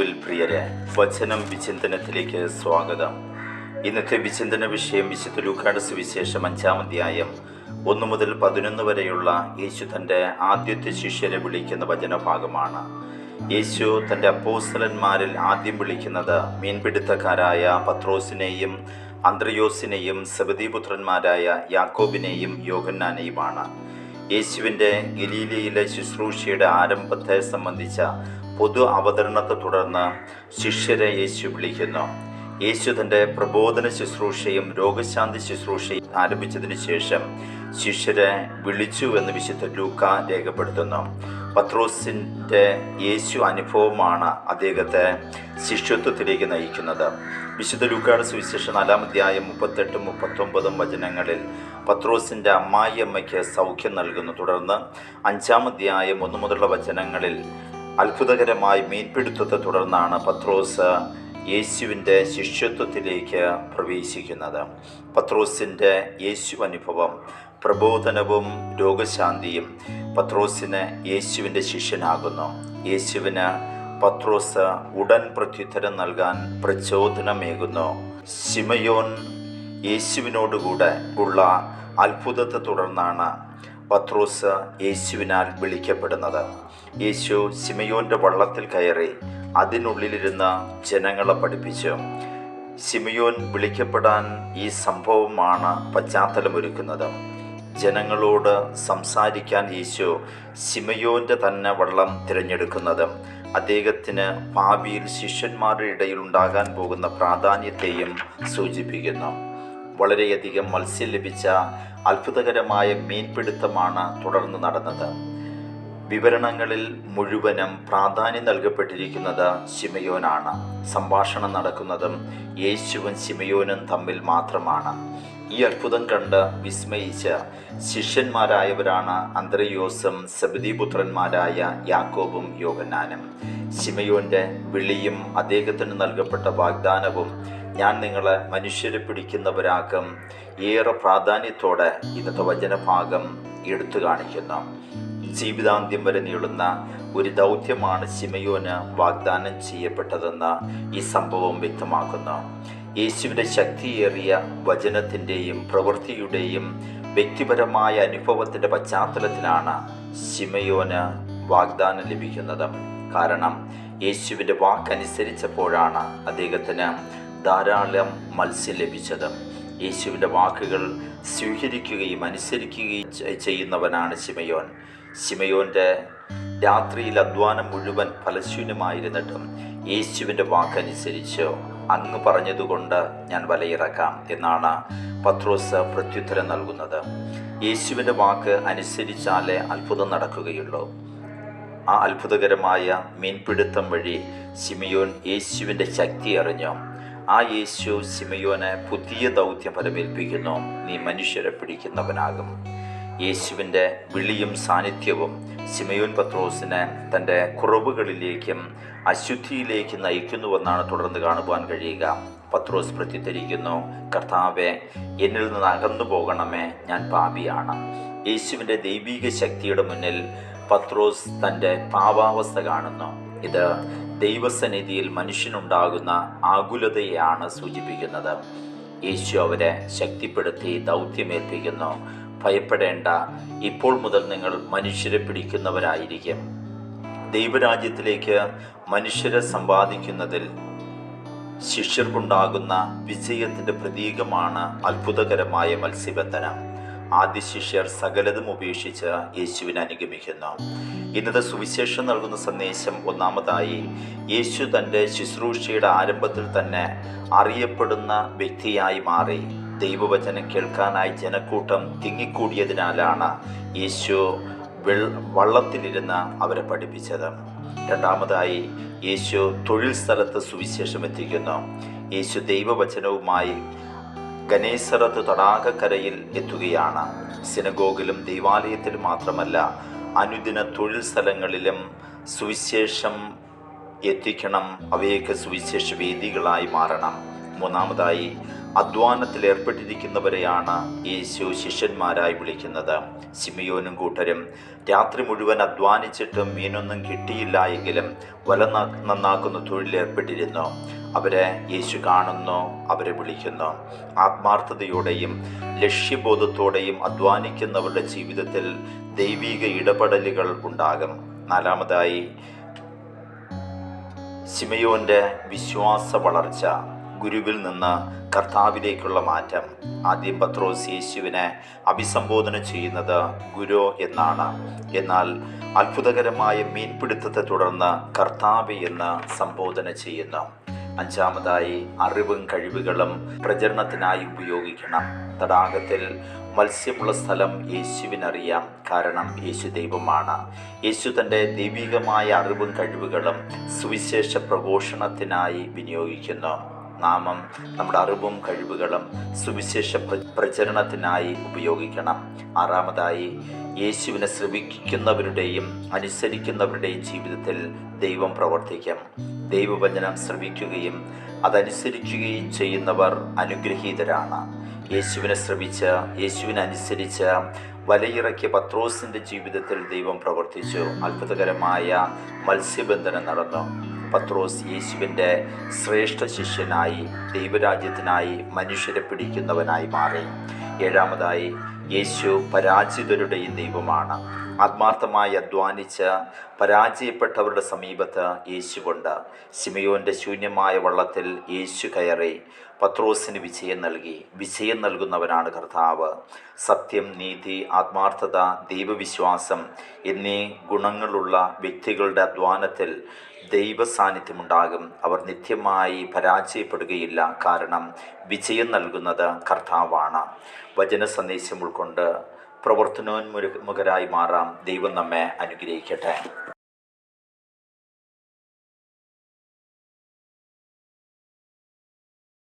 ക്രിസ്തുവിൽ പ്രിയരെ വചനം വിചിന്തനത്തിലേക്ക് സ്വാഗതം. ഇന്നത്തെ വിചിന്തന വിഷയം വിശുദ്ധ ലൂക്കാട് സുവിശേഷം അഞ്ചാം അധ്യായം ഒന്നു മുതൽ പതിനൊന്ന് വരെയുള്ള യേശു തന്റെ ആദ്യത്തെ ശിഷ്യരെ വിളിക്കുന്ന വചനഭാഗമാണ്. യേശു തന്റെ അപ്പോസ്തലന്മാരിൽ ആദ്യം വിളിക്കുന്നത് മീൻപിടുത്തക്കാരായ പത്രോസിനെയും അന്ത്രയോസിനെയും സബദീപുത്രന്മാരായ യാക്കോബിനെയും യോഹന്നാനെയുമാണ്. യേശുവിന്റെ ഗലീലയിലെ ശുശ്രൂഷയുടെ ആരംഭത്തെ സംബന്ധിച്ച പൊതു അവതരണത്തെ തുടർന്ന് ശിഷ്യരെ യേശു വിളിക്കുന്നു. യേശു തന്റെ പ്രബോധന ശുശ്രൂഷയും രോഗശാന്തി ശുശ്രൂഷയും ആരംഭിച്ചതിന് ശേഷം ശിഷ്യരെ വിളിച്ചു എന്ന് വിശുദ്ധ ലൂക്ക രേഖപ്പെടുത്തുന്നു. പത്രോസിന്റെ യേശു അനുഭവമാണ് അദ്ദേഹത്തെ ശിഷ്യത്വത്തിലേക്ക് നയിക്കുന്നത്. വിശുദ്ധ ലൂക്കാട് സുവിശേഷ നാലാമധ്യായം മുപ്പത്തെട്ടും മുപ്പത്തൊമ്പതും വചനങ്ങളിൽ പത്രോസിന്റെ അമ്മായിയമ്മയ്ക്ക് സൗഖ്യം നൽകുന്നു. തുടർന്ന് അഞ്ചാമധ്യായം ഒന്നു മുതലുള്ള വചനങ്ങളിൽ അത്ഭുതകരമായി മീൻപിടുത്തത്തെ തുടർന്നാണ് പത്രോസ് യേശുവിന്റെ ശിഷ്യത്വത്തിലേക്ക് പ്രവേശിക്കുന്നത്. പത്രോസിന്റെ യേശു അനുഭവം പ്രബോധനവും രോഗശാന്തിയും പത്രോസിന് യേശുവിന്റെ ശിഷ്യനാകുന്നു. യേശുവിന് പത്രോസ് ഉടൻ പ്രത്യുത്തരം നൽകാൻ പ്രചോദനമേകുന്നു. സിമയോൻ യേശുവിനോടുകൂടെ ഉള്ള അത്ഭുതത്തെ തുടർന്നാണ് പത്രോസ് യേശുവിനാൽ വിളിക്കപ്പെടുന്നത്. യേശു സിമയോന്റെ വള്ളത്തിൽ കയറി അതിനുള്ളിലിരുന്ന് ജനങ്ങളെ പഠിപ്പിച്ചു. സിമയോൻ വിളിക്കപ്പെടാൻ ഈ സംഭവമാണ് പശ്ചാത്തലമൊരുക്കുന്നത്. ജനങ്ങളോട് സംസാരിക്കാൻ യേശു ശിമയോന്റെ തന്നെ വള്ളം തിരഞ്ഞെടുക്കുന്നത്. അദ്ദേഹത്തിന് ഭാവിയിൽ ശിഷ്യന്മാരുടെ ഇടയിൽ ഉണ്ടാകാൻ പോകുന്ന പ്രാധാന്യത്തെയും സൂചിപ്പിക്കുന്നു. വളരെയധികം മത്സ്യം ലഭിച്ച അത്ഭുതകരമായ മീൻപിടുത്തമാണ് തുടർന്ന് നടന്നത്. വിവരണങ്ങളിൽ മുഴുവനും പ്രാധാന്യം നൽകപ്പെട്ടിരിക്കുന്നത് ശിമയോനാണ്. സംഭാഷണം നടക്കുന്നതും യേശുവും ശിമയോനും തമ്മിൽ മാത്രമാണ്. ഈ അത്ഭുതം കണ്ട് വിസ്മയിച്ച ശിഷ്യന്മാരായവരാണ് അന്തരയോസും സബദീപുത്രന്മാരായ യാക്കോബും യോഹന്നാനും. ശിമയോന്റെ വിളിയും അദ്ദേഹത്തിന് നൽകപ്പെട്ട വാഗ്ദാനവും ഞാൻ നിങ്ങളെ മനുഷ്യരെ പിടിക്കുന്നവരാക്കും ഏറെ പ്രാധാന്യത്തോടെ ഇന്നത്തെ വചനഭാഗം എടുത്തു കാണിക്കുന്നു. ജീവിതാന്ത്യം വരെ നീളുന്ന ഒരു ദൗത്യമാണ് ശിമയോന് വാഗ്ദാനം ചെയ്യപ്പെട്ടതെന്ന് ഈ സംഭവം വ്യക്തമാക്കുന്നു. യേശുവിന്റെ ശക്തിയേറിയ വചനത്തിന്റെയും പ്രവൃത്തിയുടെയും വ്യക്തിപരമായ അനുഭവത്തിന്റെ പശ്ചാത്തലത്തിലാണ് ശിമയോന് വാഗ്ദാനം ലഭിക്കുന്നത്. കാരണം യേശുവിന്റെ വാക്കനുസരിച്ചപ്പോഴാണ് അദ്ദേഹത്തിന് ധാരാളം മത്സ്യം ലഭിച്ചത്. യേശുവിന്റെ വാക്കുകൾ സ്വീകരിക്കുകയും അനുസരിക്കുകയും ചെയ്യുന്നവനാണ് ശിമയോൻ. ശിമയോന്റെ രാത്രിയിൽ അധ്വാനം മുഴുവൻ ഫലശൂന്യമായിരുന്നിട്ടും യേശുവിന്റെ വാക്കനുസരിച്ച് അങ്ങ് പറഞ്ഞതുകൊണ്ട് ഞാൻ വലയിറക്കാം എന്നാണ് പത്രോസ് പ്രത്യുത്തരം നൽകുന്നത്. യേശുവിന്റെ വാക്ക് അനുസരിച്ചാലേ അത്ഭുതം നടക്കുകയുള്ളൂ. ആ അത്ഭുതകരമായ മീൻപിടുത്തം വഴി സിമിയോൻ യേശുവിന്റെ ശക്തി അറിഞ്ഞു. ആ യേശു സിമിയോനെ പുതിയ ദൗത്യം ഫലമേൽപ്പിക്കുന്നു. നീ മനുഷ്യരെ പിടിക്കുന്നവനാകും. യേശുവിന്റെ വിളിയും സാന്നിധ്യവും സിമയോൻ പത്രോസിനെ തന്റെ കുറവുകളിലേക്കും അശുദ്ധിയിലേക്കും നയിക്കുന്നുവെന്നാണ് തുടർന്ന് കാണുവാൻ കഴിയുക. പത്രോസ് പ്രത്യുദ്ധരിക്കുന്നു കർത്താവെ എന്നിൽ നിന്ന് അകന്നു പോകണമേ ഞാൻ പാപിയാണ്. യേശുവിന്റെ ദൈവീക ശക്തിയുടെ മുന്നിൽ പത്രോസ് തന്റെ പാപാവസ്ഥ കാണുന്നു. ഇത് ദൈവസന്നിധിയിൽ മനുഷ്യനുണ്ടാകുന്ന ആകുലതയാണ് സൂചിപ്പിക്കുന്നത്. യേശു അവരെ ശക്തിപ്പെടുത്തി ദൗത്യമേൽപ്പിക്കുന്നു. ഭയപ്പെടേണ്ട. ഇപ്പോൾ മുതൽ നിങ്ങൾ മനുഷ്യരെ പിടിക്കുന്നവരായിരിക്കും. ദൈവരാജ്യത്തിലേക്ക് മനുഷ്യരെ സമ്പാദിക്കുന്നതിൽ ശിഷ്യർക്കുണ്ടാകുന്ന വിജയത്തിന്റെ പ്രതീകമാണ് അത്ഭുതകരമായ മത്സ്യബന്ധനം. ആദ്യ ശിഷ്യർ സകലതും ഉപേക്ഷിച്ച് യേശുവിനെ അനുഗമിക്കുന്നു. ഇന്നത്തെ സുവിശേഷം നൽകുന്ന സന്ദേശം ഒന്നാമതായി യേശു തന്റെ ശുശ്രൂഷയുടെ ആരംഭത്തിൽ തന്നെ അറിയപ്പെടുന്ന വ്യക്തിയായി മാറി. ദൈവവചനം കേൾക്കാനായി ജനക്കൂട്ടം തിങ്ങിക്കൂടിയതിനാലാണ് യേശു വെൾ വള്ളത്തിലിരുന്ന് അവരെ പഠിപ്പിച്ചത്. രണ്ടാമതായി യേശു തൊഴിൽ സ്ഥലത്ത് സുവിശേഷം എത്തിക്കുന്നു. യേശു ദൈവവചനവുമായി ഗണേശ്വരത്ത് തടാകക്കരയിൽ എത്തുകയാണ്. സിനഗോഗിലും ദൈവാലയത്തിലും മാത്രമല്ല അനുദിന തൊഴിൽ സ്ഥലങ്ങളിലും സുവിശേഷം എത്തിക്കണം. അവയൊക്കെ സുവിശേഷ വേദികളായി മാറണം. മൂന്നാമതായി അധ്വാനത്തിൽ ഏർപ്പെട്ടിരിക്കുന്നവരെയാണ് യേശു ശിഷ്യന്മാരായി വിളിക്കുന്നത്. സിമിയോനും കൂട്ടരും രാത്രി മുഴുവൻ അധ്വാനിച്ചിട്ടും മീനൊന്നും കിട്ടിയില്ല എങ്കിലും വല നന്നാക്കുന്ന തൊഴിലേർപ്പെട്ടിരുന്നു അവരെ യേശു കാണുന്നു അവരെ വിളിക്കുന്നു. ആത്മാർത്ഥതയോടെയും ലക്ഷ്യബോധത്തോടെയും അധ്വാനിക്കുന്നവരുടെ ജീവിതത്തിൽ ദൈവിക ഇടപെടലുകൾ ഉണ്ടാകും. നാലാമതായി സിമയോന്റെ വിശ്വാസ വളർച്ച. ഗുരുവിൽ നിന്ന് കർത്താവിലേക്കുള്ള മാറ്റം. ആദ്യം പത്രോസ് യേശുവിനെ അഭിസംബോധന ചെയ്യുന്നത് ഗുരു എന്നാണ്. എന്നാൽ അത്ഭുതകരമായ മീൻപിടുത്തത്തെ തുടർന്ന് കർത്താവ് എന്ന് സംബോധന ചെയ്യുന്നു. അഞ്ചാമതായി അറിവും കഴിവുകളും പ്രചരണത്തിനായി ഉപയോഗിക്കണം. തടാകത്തിൽ മത്സ്യമുള്ള സ്ഥലം യേശുവിനറിയാം. കാരണം യേശു ദൈവമാണ്. യേശു തന്റെ ദൈവികമായ അറിവും കഴിവുകളും സുവിശേഷ പ്രഘോഷണത്തിനായി വിനിയോഗിക്കുന്നു. നാമം നമ്മുടെ അറിവും കഴിവുകളും സുവിശേഷ പ്ര- പ്രചരണത്തിനായി ഉപയോഗിക്കണം. ആറാമതായി യേശുവിനെ ശ്രവിക്കുന്നവരുടെയും അനുസരിക്കുന്നവരുടെയും ജീവിതത്തിൽ ദൈവം പ്രവർത്തിക്കും. ദൈവവചനം ശ്രവിക്കുകയും അതനുസരിക്കുകയും ചെയ്യുന്നവർ അനുഗ്രഹീതരാണ്. യേശുവിനെ ശ്രവിച്ച് യേശുവിനനുസരിച്ച് വലയിറക്കിയ പത്രോസിന്റെ ജീവിതത്തിൽ ദൈവം പ്രവർത്തിച്ചു. അത്ഭുതകരമായ മത്സ്യബന്ധനം നടന്നു. പത്രോസ് യേശുവിന്റെ ശ്രേഷ്ഠ ശിഷ്യനായി ദൈവരാജ്യത്തിനായി മനുഷ്യരെ പിടിക്കുന്നവനായി മാറി. ഏഴാമതായി യേശു പരാജിതരുടെയും ദൈവമാണ്. ആത്മാർത്ഥമായി അധ്വാനിച്ച് പരാജയപ്പെട്ടവരുടെ സമീപത്ത് യേശുവുണ്ട് സിമയോന്റെ ശൂന്യമായ വള്ളത്തിൽ യേശു കയറി. പത്രോസിന് വിജയം നൽകി. വിജയം നൽകുന്നവനാണ് കർത്താവ്. സത്യം നീതി ആത്മാർത്ഥത ദൈവവിശ്വാസം എന്നീ ഗുണങ്ങളുള്ള വ്യക്തികളുടെ അധ്വാനത്തിൽ ദൈവ സാന്നിധ്യമുണ്ടാകും അവർ നിത്യമായി പരാജയപ്പെടുകയില്ല. കാരണം വിജയം നൽകുന്നത് കർത്താവാണ്. വചന സന്ദേശം ഉൾക്കൊണ്ട് പ്രവർത്തനോന്മുഖരായി മാറാം. ദൈവം നമ്മെ അനുഗ്രഹിക്കട്ടെ.